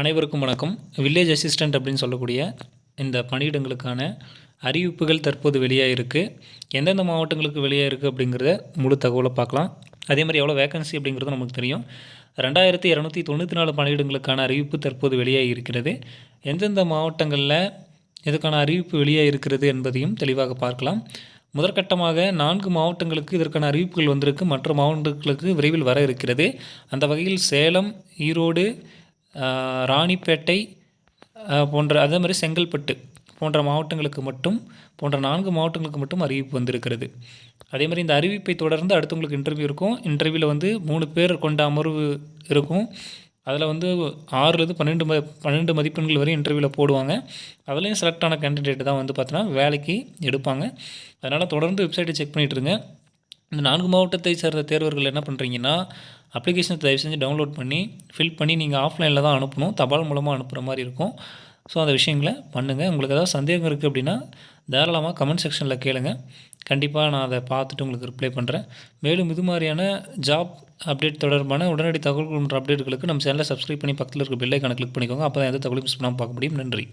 அனைவருக்கும் வணக்கம். Village assistant அப்படின்னு சொல்லக்கூடிய இந்த பணியிடங்களுக்கான அறிவிப்புகள் தற்போது வெளியாக இருக்குது எந்தெந்த மாவட்டங்களுக்கு வெளியாக இருக்குது அப்படிங்கிறத முழு தகவலை பார்க்கலாம். அதே மாதிரி எவ்வளோ வேகன்சி அப்படிங்கிறது நமக்கு தெரியும். ரெண்டாயிரத்தி இரநூத்தி தொண்ணூற்றி நாலு பணியிடங்களுக்கான அறிவிப்பு தற்போது வெளியாக இருக்கிறது. எந்தெந்த மாவட்டங்களில் இதுக்கான அறிவிப்பு வெளியாக இருக்கிறது என்பதையும் தெளிவாக பார்க்கலாம். முதற்கட்டமாக நான்கு மாவட்டங்களுக்கு இதற்கான அறிவிப்புகள் வந்திருக்கு. மற்ற மாவட்டங்களுக்கு விரைவில் வர இருக்கிறது. அந்த வகையில் சேலம் ஈரோடு ராணிப்பேட்டை போன்ற அதே மாதிரி செங்கல்பட்டு போன்ற மாவட்டங்களுக்கு மட்டும் போன்ற நான்கு மாவட்டங்களுக்கு மட்டும் அறிவிப்பு வந்திருக்கிறது. அதே மாதிரி இந்த அறிவிப்பை தொடர்ந்து அடுத்தவங்களுக்கு இன்டர்வியூ இருக்கும். இன்டர்வியூவில் வந்து மூணு பேர் கொண்ட அமர்வு இருக்கும். அதில் வந்து ஆறுலேருந்து பன்னெண்டு ம பன்னெண்டு மதிப்பெண்கள் வரையும் இன்டர்வியூவில் போடுவாங்க. அதுலேயும் செலக்ட் ஆன கேண்டிடேட் தான் வந்து பார்த்தோன்னா வேலைக்கு எடுப்பாங்க. அதனால் தொடர்ந்து வெப்சைட்டை செக் பண்ணிகிட்ருங்க இந்த நான்கு மாவட்டத்தை சேர்ந்த தேர்வர்கள் என்ன பண்ணுறீங்கன்னா அப்ளிகேஷனை தயவு செஞ்சு டவுன்லோட் பண்ணி ஃபில் பண்ணி நீங்கள் ஆஃப்லைனில் தான் அனுப்பணும். தபால் மூலமாக அனுப்புகிற மாதிரி இருக்கும். ஸோ அந்த விஷயங்களை பண்ணுங்கள் உங்களுக்கு ஏதாவது சந்தேகம் இருக்குது அப்படின்னா தாராளமாக கமெண்ட் செக்ஷனில் கேளுங்கள் கண்டிப்பாக நான் அதை பார்த்துட்டு உங்களுக்கு ரிப்ளை பண்ணுறேன் மேலும் இது மாதிரியான ஜாப் அப்டேட் தொடர்பான உடனடி தகவல் அப்டேட்டுகளுக்கு நம்ம சேனலை சப்ஸ்கிரைப் பண்ணி பக்கத்தில் இருக்க பெல்லைக்கான கிளிக் பண்ணிக்கோங்க. அப்போ தான் எந்த தகவலும் மிஸ் பண்ணாமல் பார்க்க முடியும். நன்றி.